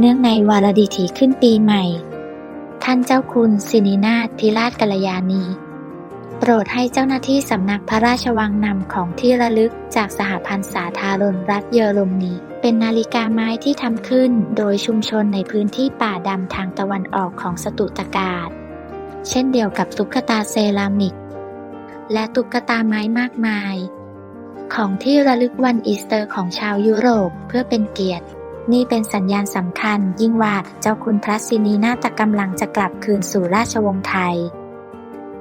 เนื่องในวาระดิถีขึ้นปีใหม่ ท่านเจ้าคุณสินินาถพิราชกัลยาณี โปรดให้เจ้าหน้าที่สำนักพระราชวังนำของที่ระลึกจากสหพันธ์สาธารณรัฐเยอรมนีเป็นนาฬิกาไม้ที่ทำขึ้นโดยชุมชนในพื้นที่ป่าดำทางตะวันออกของสตุตกาศ เช่นเดียวกับตุ๊กตาเซรามิก และตุ๊กตาไม้มากมาย ของที่ระลึกวันอีสเตอร์ของชาวยุโรปเพื่อเป็นเกียรติ นี่เป็นสัญญาณสำคัญยิ่งว่าเจ้าคุณพระสินีนาฏกำลังจะกลับคืนสู่ราชวงศ์ไทย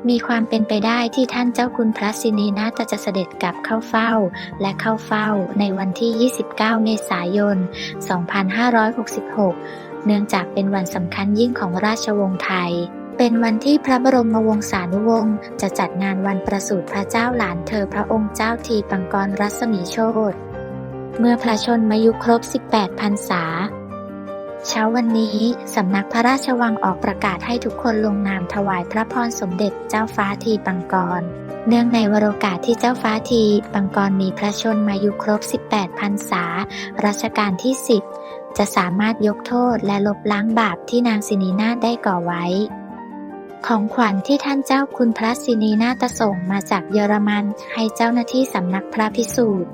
มีความเป็นไปได้ที่ท่านเจ้าคุณพระสินีนาฏจะเสด็จกลับเข้าเฝ้า และเข้าเฝ้าในวันที่ 29 เมษายน 2566 เนื่องจากเป็นวันสำคัญยิ่งของราชวงศ์ไทยเป็นวันที่พระบรมวงศานุวงศ์จะจัดงานวันประสูติพระเจ้าหลานเธอพระองค์เจ้าทีปังกรรัศมีโชต เมื่อพระชนมายุครบ 18พรรษา เช้าวันนี้ สำนักพระราชวังออกประกาศให้ทุกคนลงนามถวายพระพรสมเด็จเจ้าฟ้าทีปังกร เนื่องในวโรกาสที่เจ้าฟ้าทีปังกรมีพระชนมายุครบ 18พรรษา รัชกาลที่ 10 จะสามารถยกโทษและลบล้างบาปที่นางสินีนาได้ก่อไว้ ของขวัญที่ท่านเจ้าคุณพระสินีนาถส่งมาจากเยอรมันให้เจ้าหน้าที่สำนักพระพิสูจน์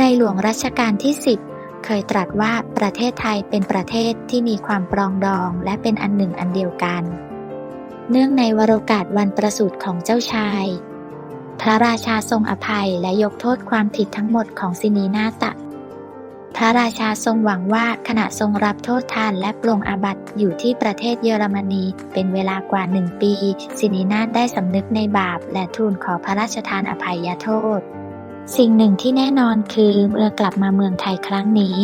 ในหลวงรัชกาลที่ 10 เคยตรัสว่าประเทศไทยเป็นประเทศที่มีความปรองดองและเป็นอันหนึ่งอันเดียวกัน เนื่องในวโรกาสวันประสูติของเจ้าชาย พระราชาทรงอภัยและยกโทษความผิดทั้งหมดของสินีนาตะ พระราชาทรงหวังว่าขณะทรงรับโทษทานและปลงอาบัติอยู่ที่ประเทศเยอรมนี เป็นเวลากว่าหนึ่งปี สินีนาถได้สำนึกในบาปและทูลขอพระราชทานอภัยโทษ สิ่งหนึ่งที่แน่นอนคือเมื่อกลับมาเมืองไทยครั้งนี้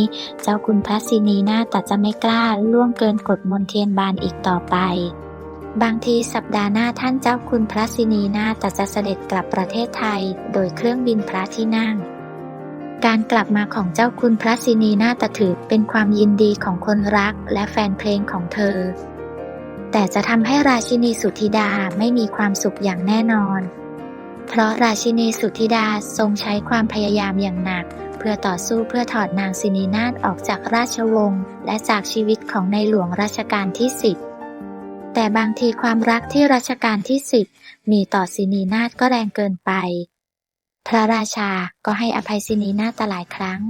เจ้าคุณพระสินีนาถจะไม่กล้าล่วงเกินกฎมนเทียนบานอีกต่อไป บางทีสัปดาห์หน้าท่านเจ้าคุณพระสินีนาถจะเสด็จกลับประเทศไทย โดยเครื่องบินพระที่นั่ง การกลับมาของเจ้าคุณพระสินีนาถถือเป็นความยินดีของคนรักและแฟนเพลงของเธอ แต่จะทำให้ราชินีสุธิดาไม่มีความสุขอย่างแน่นอน เพราะราชินีสุธิดาทรงใช้ความพยายามอย่างหนัก เพื่อต่อสู้เพื่อถอดนางสินีนาฏออกจากราชวงศ์และจากชีวิตของในหลวงรัชกาลที่สิบแต่บางทีความรักที่รัชกาลที่สิบมีต่อสินีนาฏก็แรงเกินไป พระราชาก็ให้อภัยสินีนาฏหลายครั้ง